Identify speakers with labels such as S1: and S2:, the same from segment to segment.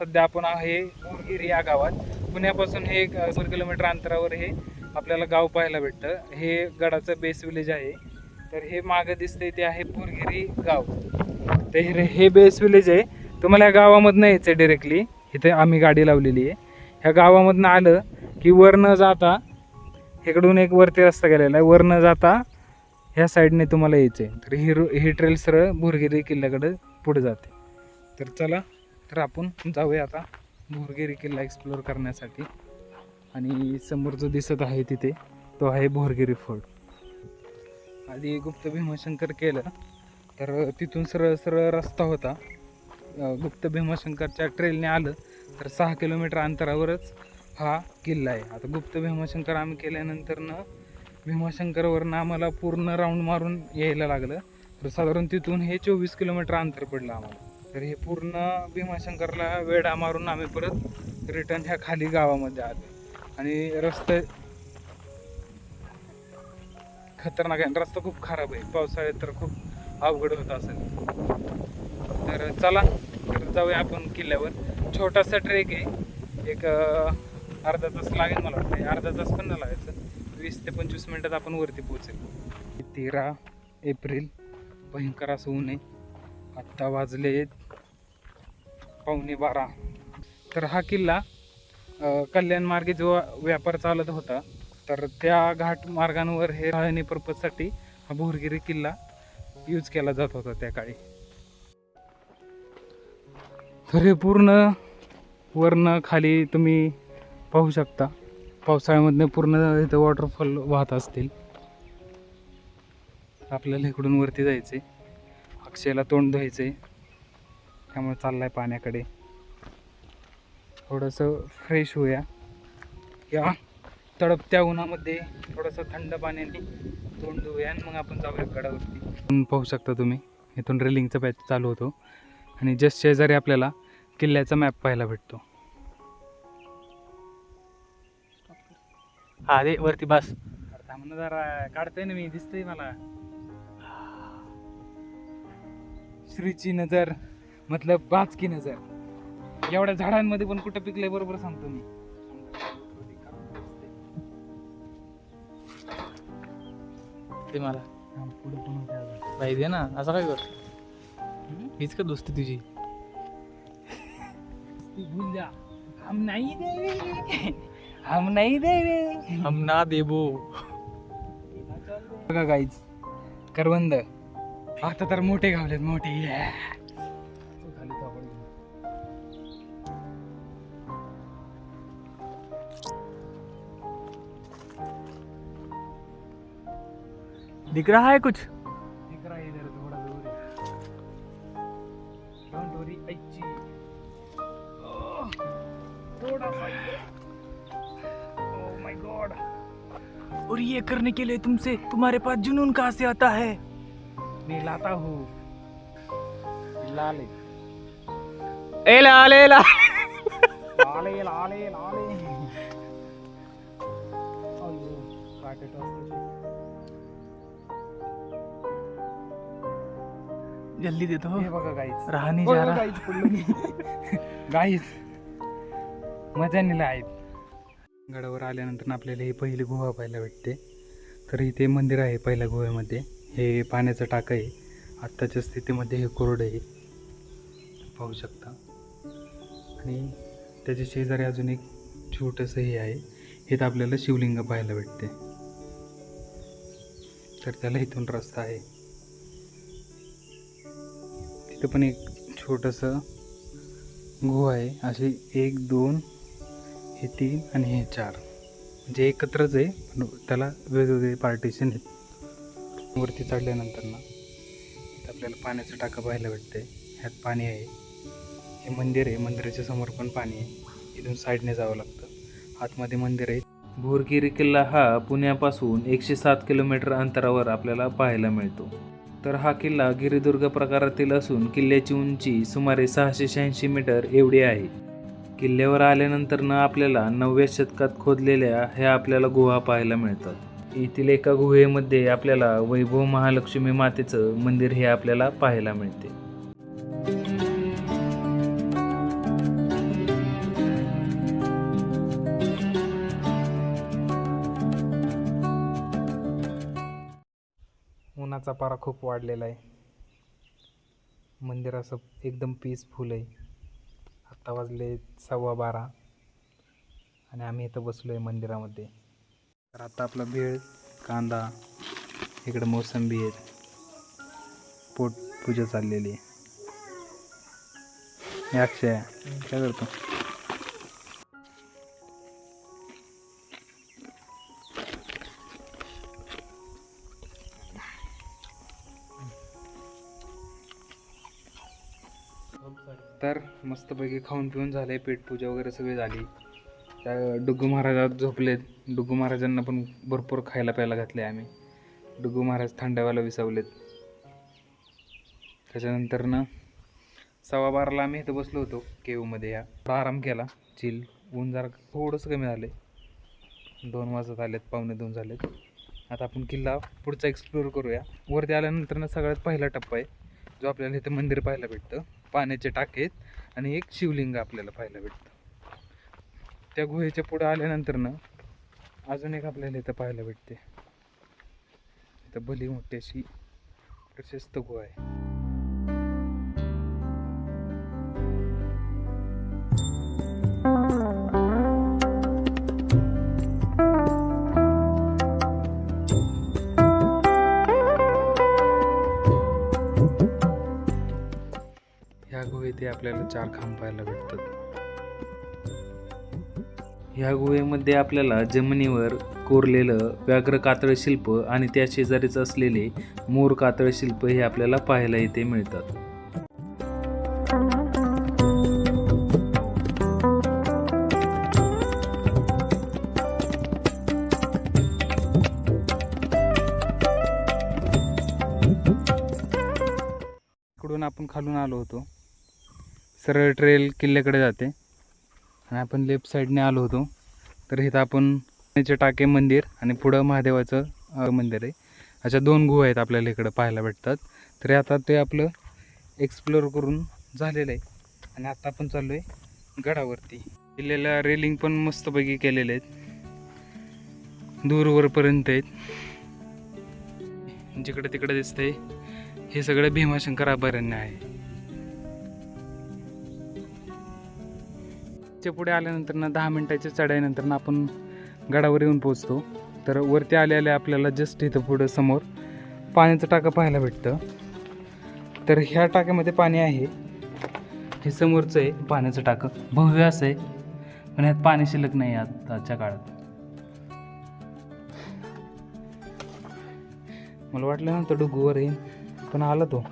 S1: सध्या आपण आहे बोरगिरी या गावात. पुण्यापासून हे एक शंभर किलोमीटर अंतरावर हे आपल्याला गाव पाहायला भेटतं. हे गडाचं बेस विलेज आहे. तर हे मागं दिसतंय ते आहे बोरगिरी गाव. तर हे बेस विलेज आहे. तुम्हाला या गावामधनं यायचं आहे डिरेक्टली इथे आम्ही गाडी लावलेली आहे. ह्या गावामधनं आलं की वर न जाता इकडून एक वरती रस्ता गेलेला आहे. वर न जाता ह्या साईडने तुम्हाला यायचं आहे तर ही ही ट्रेल सरळ भुरगिरी किल्ल्याकडं पुढे जाते. तर चला तर आपण जाऊया आता भोरगिरी किल्ला एक्सप्लोअर करण्यासाठी. आणि समोर जो दिसत आहे तिथे तो आहे भोरगिरी फोर्ट आधी गुप्त भीमाशंकर केलं तर तिथून सरळ सरळ रस्ता होता. गुप्त भीमाशंकरच्या ट्रेलने आलं तर सहा किलोमीटर अंतरावरच हा किल्ला आहे. आता गुप्त भीमाशंकर आम्ही केल्यानंतरनं भीमाशंकरवरनं आम्हाला पूर्ण राऊंड मारून यायला लागलं. तर साधारण तिथून हे चोवीस किलोमीटर अंतर पडलं आम्हाला. तर हे पूर्ण भीमाशंकरला वेढा मारून आम्ही परत रिटर्न ह्या खाली गावामध्ये आले. आणि रस्ते खतरनाक आहे. आणि रस्ता खूप खराब आहे. पावसाळ्यात तर खूप अवघड होत असेल. तर चला तर जाऊया आपण किल्ल्यावर. छोटासा ट्रेक आहे. एक अर्धा तास लागेल मला वाटतं अर्धा तास पण नाही लागायचं. वीस ते पंचवीस मिनटात आपण वरती पोहोचेल. तेरा एप्रिल. भयंकर असं ऊन आहे. आत्ता वाजले पावणे बारा. तर हा किल्ला कल्याण मार्गे जो व्यापार चालत होता तर त्या घाट मार्गांवर हे राहणी पर्पजसाठी हा भोरगिरी किल्ला यूज केला जात होता त्या काळी. तर हे पूर्ण वरनं खाली तुम्ही पाहू शकता. पावसाळ्यामधनं पूर्ण इथं वॉटरफॉल वाहत असतील. आपल्याला इकडून वरती जायचे अक्षयला तोंड धुवायचे त्यामुळे चाललाय पाण्याकडे. थोडंसं फ्रेश होऊया. या तडपत्या उन्हामध्ये थोडंसं थंड पाण्याने तोंड धुवूया आणि मग आपण जाऊया गडावरती. पाहू शकता तुम्ही. इथून रेलिंगचा पॅच चालू होतो. आणि जस्ट शेजारी आपल्याला किल्ल्याचा मॅप पाहायला भेटतो.
S2: हा रे वरती बस.
S1: म्हणून जरा. काढतोय ना मी दिसतंय मला. श्रीची नजर. मतलब बाज की नजर. एवढ्या झाडांमध्ये पण कुठं पिकलंय बरोबर सांगतो मी.
S2: ते मला.
S1: पुढं पण.
S2: बाई दे ना. असं काय कर? हीच का दोस्ती तुझी?
S1: ती भूल जा. हम नहीं देवे हम नहीं देवे
S2: हम ना देबो
S1: बघा गाईज करवंद. आता तर मोठे गावलेत मोठे.
S2: दिख रहा है कुछ?
S1: दिख रहा है इधर थोड़ा दूर है। डोंट वरी अच्छी थोड़ा सा ओह माय गॉड
S2: और ये करने के लिए तुमसे तुम्हारे पास जुनून कहाँ से आता है?
S1: मैं लाता हूँ। लाले
S2: ए ला ले ला
S1: लाले लाले लाले अयो काटे टोचते.
S2: जल्दी दे दो
S1: हे बघा गाईज
S2: रहा नहीं जा रहा
S1: गाईज पडलो मी. गाईज मजा नेला आहेत गडावर आल्यानंतर आपल्याला ही पहिली गुहा पाहायला भेटते. तर इथे मंदिर आहे पहिल्या गुहेमध्ये हे पाण्याचं टाकं आहे. आत्ताच्या स्थितीमध्ये हे कोरडं आहे. पाहू शकता. आणि त्याच्या शेजारी अजून एक छोटंसं हे आहे. हे तर आपल्याला शिवलिंग पाहायला भेटते. तर त्याला इथून रस्ता आहे. इथे पण एक छोटंसं गुहा आहे. असे एक दोन हे तीन आणि हे चार. म्हणजे एकत्रच आहे पण त्याला वेगवेगळे पार्टिशन आहेत. वरती चढल्यानंतर ना इथं आपल्याला पाण्याचं टाकं पाहायला भेटतंय. ह्यात पाणी आहे. हे मंदिर आहे. मंदिराच्या समोर पण पाणी आहे. इथून साईडने जावं लागतं. आतमध्ये मंदिर आहे. भोरगिरी किल्ला हा पुण्यापासून एकशे सात किलोमीटर अंतरावर आपल्याला पाहायला मिळतो. तर हा किल्ला गिरिदुर्ग प्रकारातील असून किल्ल्याची उंची सुमारे सहाशे शहाऐंशी मीटर एवढी आहे. किल्ल्यावर आल्यानंतरनं आपल्याला नवव्या शतकात खोदलेल्या ह्या आपल्याला गुहा पाहायला मिळतात. येथील एका गुहेमध्ये आपल्याला वैभव महालक्ष्मी मातेचं मंदिर हे आपल्याला पाहायला मिळते. उन्हाचा पारा खूप वाढलेला आहे. मंदिर असं एकदम पीसफुल आहे. आत्ता वाजले सव्वा बारा आणि आम्ही इथं बसलो आहे मंदिरामध्ये. तर आता आपला भेळ कांदा इकडं मोसंबी आहेत. पोट पूजा चाललेली आहे. अक्षय काय करतो? तर मस्तपैकी खाऊन पिऊन झाले पेटपूजा वगैरे सगळी झाली. त्या डुग्गू महाराजात झोपलेत. डुग्गू महाराजांना पण भरपूर खायला प्यायला घातले आम्ही. डुग्गू महाराज थंडाव्याला विसावलेत. त्याच्यानंतर ना सव्वा बाराला आम्ही इथं बसलो होतो केवमध्ये या. आराम केला चिल ऊन जरा थोडंसं कमी झाले दोन वाजत आलेत पावणे दोन झालेत. आता आपण किल्ला पुढचा एक्सप्लोअर करूया. वरती आल्यानंतर ना सगळ्यात पहिला टप्पा आहे जो आपल्याला इथं मंदिर पाहायला भेटतं. पाण्याचे टाके आहेत आणि एक शिवलिंग आपल्याला पाहायला भेटतं. त्या गुहेच्या पुढं आल्यानंतर ना अजून एक आपल्याला इथं पाहायला भेटते. इथं भली मोठी अशी प्रशस्त गुहा आहे. ह्या आपल्याला चार खांब पाहायला भेटतात. ह्या गुहेमध्ये आपल्याला जमिनीवर कोरलेलं व्याघ्र कातळ शिल्प आणि त्या शेजारीच असलेले मोर कातळ शिल्प हे आपल्याला पाहायला इथे मिळतात. इकडून आपण खालून आलो होतो. सरळ ट्रेल किल्ल्याकडे जाते. आणि आपण लेफ्ट साईडने आलो होतो. तर इथं आपण टाके मंदिर आणि पुढं महादेवाचं मंदिर आहे. अशा दोन गुहा आहेत आपल्याला इकडं पाहायला भेटतात. तर आता ते आपलं एक्सप्लोअर करून झालेलं आहे. आणि आता आपण चाललो आहे गडावरती. किल्ल्याला रेलिंग पण मस्तपैकी केलेले आहेत. दूरवरपर्यंत आहेत. जिकडे तिकडे दिसतंय. हे सगळं भीमाशंकर अभयारण्य आहे. च्या पुढे आल्यानंतर ना दहा मिनिटाच्या चढाईनंतर ना आपण गडावर येऊन पोचतो तर वरती आले आले आपल्याला जस्ट इथं पुढं समोर पाण्याचं टाकं पाहायला भेटतं. तर ह्या टाक्यामध्ये पाणी आहे. हे समोरचं आहे पाण्याचं टाकं. भव्य असं आहे. पण यात पाणी शिल्लक नाही आहे आताच्या काळात. मला वाटलं नव्हतं डुग्गूवर येईन पण आला तो.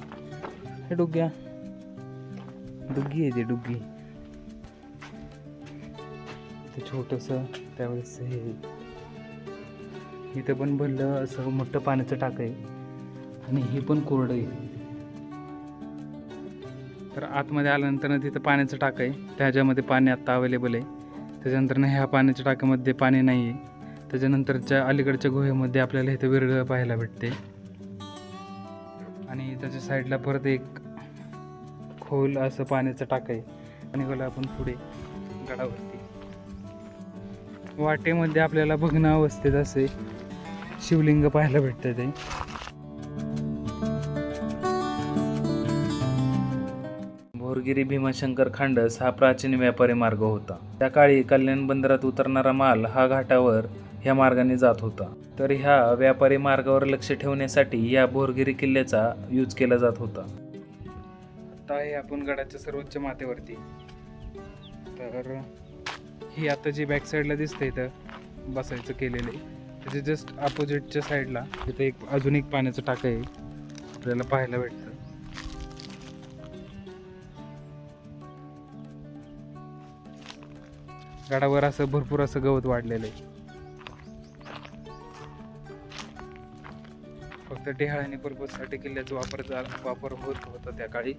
S1: हे डुग्या डुग्गी आहे ते डुग्गी. ते छोटंसं त्यावेळेस हे. इथं पण भरलं असं मोठं पाण्याचं टाक आहे. आणि हे पण कोरडं आहे. तर आतमध्ये आल्यानंतर तिथं पाण्याचं टाक आहे. त्याच्यामध्ये पाणी आत्ता अवेलेबल आहे. त्याच्यानंतरनं ह्या पाण्याच्या टाक्यामध्ये पाणी नाही आहे त्याच्यानंतरच्या अलीकडच्या गुहेमध्ये आपल्याला इथं विरगळ पाहायला भेटते. आणि त्याच्या साईडला परत एक खोल असं पाण्याचं टाक आहे. आणि गेलो आपण पुढे गडावरती. वाटेमध्ये आपल्याला भग्न अवस्थेत असे शिवलिंग पाहायला भेटतं ते. भोरगिरी भीमाशंकर खांडस हा प्राचीन व्यापारी मार्ग होता. त्या काळी कल्याण बंदरात उतरणारा माल हा घाटावर ह्या मार्गाने जात होता. तर ह्या व्यापारी मार्गावर लक्ष ठेवण्यासाठी या भोरगिरी किल्ल्याचा यूज केला जात होता. आता आहे आपण गडाच्या सर्वोच्च माथ्यावरती तर ही आता जी बॅक साईडला दिसते इथं बसायचं केलेलं आहे. त्याच्या जस्ट अपोजिटच्या साईडला तिथं एक अजून एक पाण्याचं टाकं आहे. आपल्याला पाहायला भेटतं. गडावर असं भरपूर असं गवत वाढलेलं आहे. फक्त टेहाळणी पर्पजसाठी किल्ल्याचा वापर वापर होत होता त्या काळी.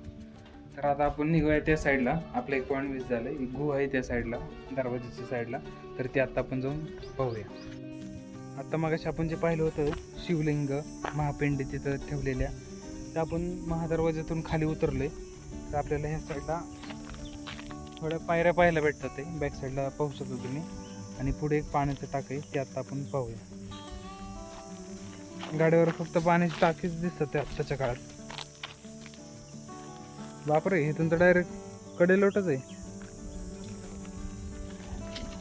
S1: तर आता आपण निघूया त्या साईडला आपलं एक पॉईंट मिस झालं एक गुहा आहे त्या साईडला दरवाजाच्या साईडला तर ते आता आपण जाऊन पाहूया. आता मागाशी आपण जे पाहिलं होतं शिवलिंग महापिंड तिथं ठेवलेल्या तर आपण महादरवाज्यातून खाली उतरले तर आपल्याला ह्या साईडला थोड्या पायऱ्या पाहायला भेटतात ते. बॅक साईडला पाहू शकतो तुम्ही. आणि पुढे एक पाण्याचं टाक आहे ते आता आपण पाहूया. गाडीवर फक्त पाण्याची टाकीच दिसतात आत्ताच्या काळात. बापरे इथून तर डायरेक्टकडे लोटच आहे.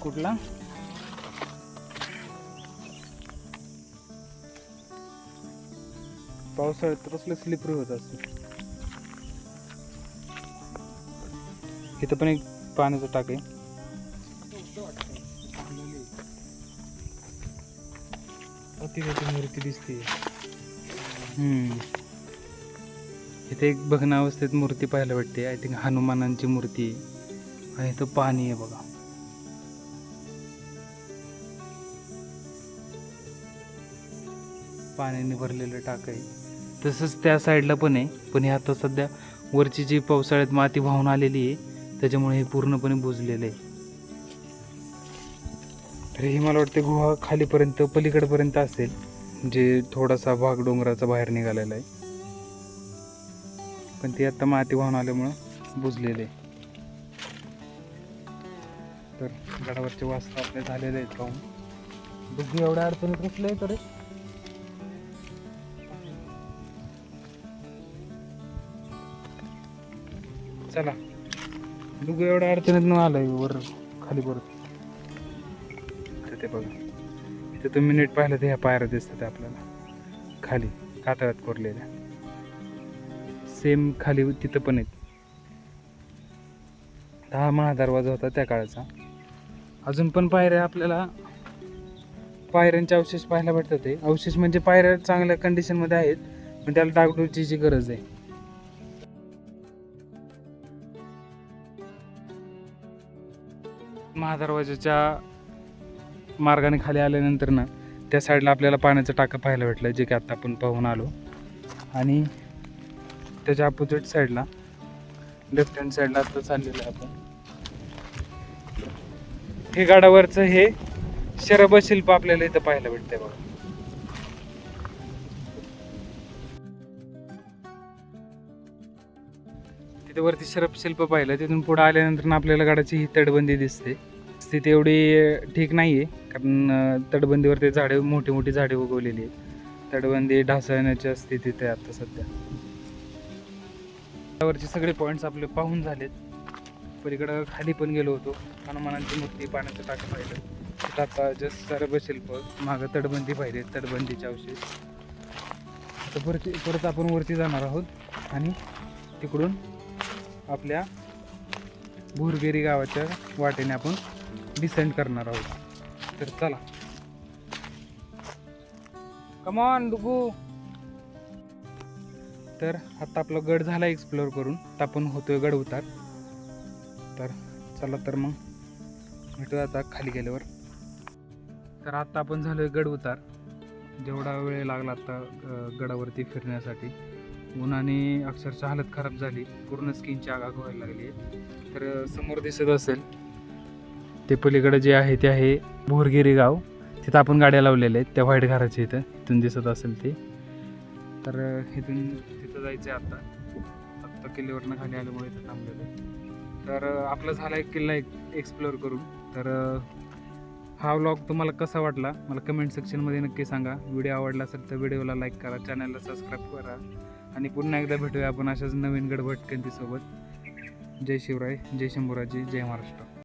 S1: कुठला? पावसाळ्यात कसलं स्लिपरी होत असते इथं पण एक पाण्याचं टाक आहे. अतिरेकी मूर्ती दिसते हम्म. इथे एक भग्नावस्थेत मूर्ती पाहायला भेटते. आय थिंक हनुमानांची मूर्ती आहे आणि इथं पाणी आहे बघा. पाण्याने भरलेलं टाक आहे. तसंच त्या साईडला पण आहे. पण हे आता सध्या वरची जी पावसाळ्यात माती वाहून आलेली आहे त्याच्यामुळे हे पूर्णपणे बुजलेलं आहे. तर हे मला वाटते गुहा खालीपर्यंत पलीकडपर्यंत असेल. जे थोडासा भाग डोंगराचा बाहेर निघालेला आहे. पण ते आता माती वाहून आल्यामुळं बुजलेले. तर गडावरचे वास्तव आपले झालेले आहेत पाहून. बुद्धी एवढ्या अडचणीत कसले आहे तरी चला. डुगू एवढ्या अडचणीत न आलाय वर खाली परत ते बघा. इथे तुम्ही नीट पाहिलं तर ह्या पायऱ्या दिसतात आपल्याला. खाली कातळात कोरलेल्या. सेम खाली तिथं पण आहेत. हा महादरवाजा होता त्या काळाचा. अजून पण पायऱ्या आपल्याला पायऱ्यांचे अवशेष पाहायला भेटतात ते. अवशेष म्हणजे पायऱ्या चांगल्या कंडिशनमध्ये आहेत पण त्याला डागडुजीची गरज आहे. महादरवाजाच्या मार्गाने खाली आल्यानंतर ना त्या साईडला आपल्याला पाण्याचं टाकं पाहायला भेटलं जे की आत्ता आपण पाहून आलो. आणि त्याच्या अपोजिट साईडला लेफ्ट हँड साईडला आता चाललेलं आहे आपण. हे गाडावरचं हे शरब शिल्प आपल्याला इथं पाहायला भेटतंय बघा. तिथे वरती शरब शिल्प पाहिलं. तिथून पुढे आल्यानंतर आपल्याला गाडाची ही तटबंदी दिसते. स्थिती एवढी ठीक नाही आहे कारण तटबंदीवरती झाडे मोठी मोठी झाडे उगवलेली आहेत. तटबंदी ढासळण्याच्या स्थितीत आहे आता सध्या. त्यावरचे सगळे पॉईंट्स आपले पाहून झालेत. पलीकडं खाली पण गेलो होतो. हनुमानांची मूर्ती पाण्याचं टाकं पाहिलं तिथं आता जस्ट सर्वशिल्प मागं तटबंदी पाहिजे तटबंदीचे अवशेष. तर वरती परत आपण वरती जाणार आहोत आणि तिकडून आपल्या भुरगेरी गावाच्या वाटेने आपण डिसेंड करणार आहोत. तर चला. कमॉन डुगू तर आता आपला गड झाला एक्सप्लोअर करून. आता आपण होतोय गड उतार. तर चला तर मग भेटू आता खाली गेल्यावर. तर आता आपण झालोय गड उतार. जेवढा वेळ लागला आता गडावरती फिरण्यासाठी. उन्हाने अक्षरशः हालत खराब झाली. पूर्ण स्किनची आगाग व्हायला लागली तर समोर दिसत असेल ते पलीकडे जे आहे ते आहे भोरगिरी गाव. तिथं आपण गाड्या लावलेल्या आहेत त्या व्हाईट घराच्या इथं. इथून दिसत असेल ते. तर इथून तिथं जायचं आहे आत्ता आत्ता किल्ल्यावरनं खाली आल्यामुळे इथं थांबलेलं आहे. तर आपलं आपला झाला एक किल्ला एक एक्सप्लोअर करून. तर हा व्लॉग तुम्हाला कसा वाटला? मला कमेंट सेक्शनमध्ये नक्की सांगा. व्हिडिओ आवडला असेल तर व्हिडिओला लाईक करा चॅनलला सबस्क्राईब करा. आणि पुन्हा एकदा भेटूया आपण अशाच नवीन गडबटकंतीसोबत जय शिवराय जय शंभूराजी जय महाराष्ट्र.